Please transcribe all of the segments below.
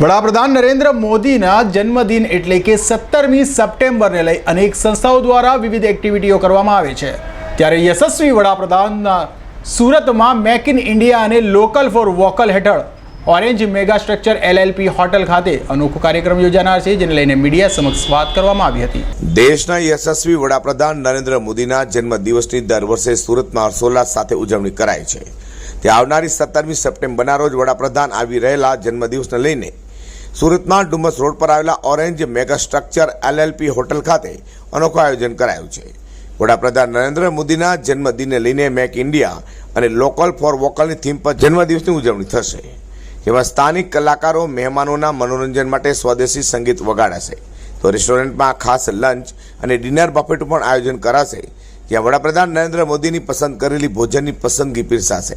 વડાપ્રધાન નરેન્દ્ર મોદીના જન્મદિન એટલે કે સત્તરમી સપ્ટેમ્બરને લઈ અનેક સંસ્થાઓ દ્વારા વિવિધ એક્ટિવિટીઓ કરવામાં આવે છે. ત્યારે યશસ્વી વડાપ્રધાનના સુરતમાં મેક ઇન ઇન્ડિયા અને લોકલ ફોર વોકલ હેઠળ orange mega structure LLP hotel ખાતે અનોખો કાર્યક્રમ યોજાનાર છે, જેને લઈને મીડિયા સમક્ષ વાત કરવામાં આવી હતી. દેશના યશસ્વી વડાપ્રધાન નરેન્દ્ર મોદીના જન્મદિવસની દર વર્ષે સુરતમાં હર્ષોલ્લાસ સાથે ઉજવણી કરાય છે. તે આવનારી સત્તરમી સપ્ટેમ્બરના રોજ વડાપ્રધાન આવી રહેલા જન્મદિવસને લઈને સુરતમાં ડુમસ રોડ પર આવેલા orange mega structure LLP hotel ખાતે અનોખું આયોજન કરાયું છે. વડાપ્રધાન નરેન્દ્ર મોદીના જન્મદિનને લઈને મેક ઇન્ડિયા અને લોકલ ફોર વોકલની થીમ પર જન્મદિવસની ઉજવણી થશે. જેમાં સ્થાનિક કલાકારો, મહેમાનોના મનોરંજન માટે સ્વદેશી સંગીત વગાડાશે. તો રેસ્ટોરન્ટમાં ખાસ લંચ અને ડિનર બફેટનું પણ આયોજન કરાશે. જ્યાં વડાપ્રધાન નરેન્દ્ર મોદીની પસંદ કરેલી ભોજનની પસંદગી પીરસાશે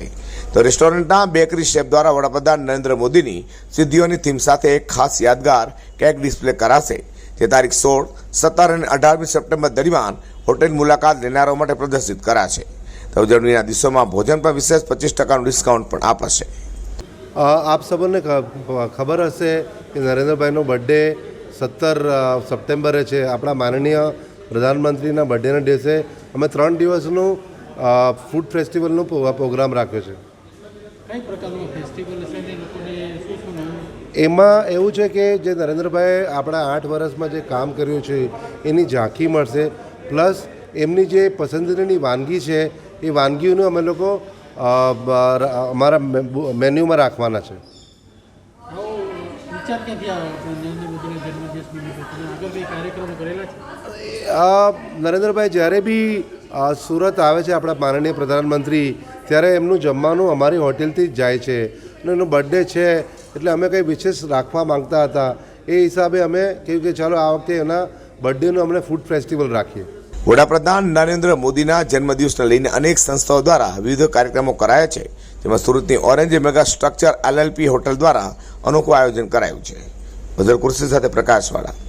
તો રેસ્ટોરન્ટના બેકરી શેફ દ્વારા વડાપ્રધાન નરેન્દ્ર મોદીની સિદ્ધિઓની થીમ સાથે એક ખાસ યાદગાર કેક ડિસ્પ્લે કરાશે. જે તારીખ સોળ સત્તર અને અઢારમી સપ્ટેમ્બર દરમિયાન હોટેલ મુલાકાત લેનારાઓ માટે પ્રદર્શિત કરાશે. તો ઉજવણીના દિવસોમાં ભોજન પર વિશેષ પચીસ ટકાનું ડિસ્કાઉન્ટ પણ અપાશે અ, આપ સબને ખબર હશે કે નરેન્દ્રભાઈનો બર્થડે સત્તર સપ્ટેમ્બરે છે. આપણા માનનીય પ્રધાનમંત્રીના બર્થડેના દિવસે અમે ત્રણ દિવસનું ફૂડ ફેસ્ટિવલનો પ્રોગ્રામ રાખ્યો છે. એમાં એવું છે કે જે નરેન્દ્રભાઈએ આપણા આઠ વર્ષમાં જે કામ કર્યું છે એની ઝાંખી મળશે. પ્લસ એમની જે પસંદગીની વાનગી છે એ વાનગીઓનું અમે લોકો અમારા મેન્યુમાં રાખવાના છે. વિચાર ક્યાંથી આવ્યો નરેન્દ્ર મોદીના જન્મદિવસ આગળ કઈ કાર્યક્રમો કરેલા છે? નરેન્દ્રભાઈ જ્યારે બી સુરત આવે છે આપણા માનનીય પ્રધાનમંત્રી ત્યારે એમનું જમવાનું અમારી હોટેલથી જ જાય છે. અને એનો બર્થડે છે એટલે અમે કંઈ વિશેષ રાખવા માંગતા હતા. એ હિસાબે અમે કહ્યું કે ચાલો આ વખતે એના બર્થડેનું અમને ફૂડ ફેસ્ટિવલ રાખીએ. વડાપ્રધાન નરેન્દ્ર મોદીના જન્મદિવસને લઈને અનેક સંસ્થાઓ દ્વારા વિવિધ કાર્યક્રમો કરાયા છે. જેમાં સુરતની orange mega structure LLP hotel દ્વારા અનોખું આયોજન કરાયું છે. બદલ કુર્સી સાથે પ્રકાશવાળા.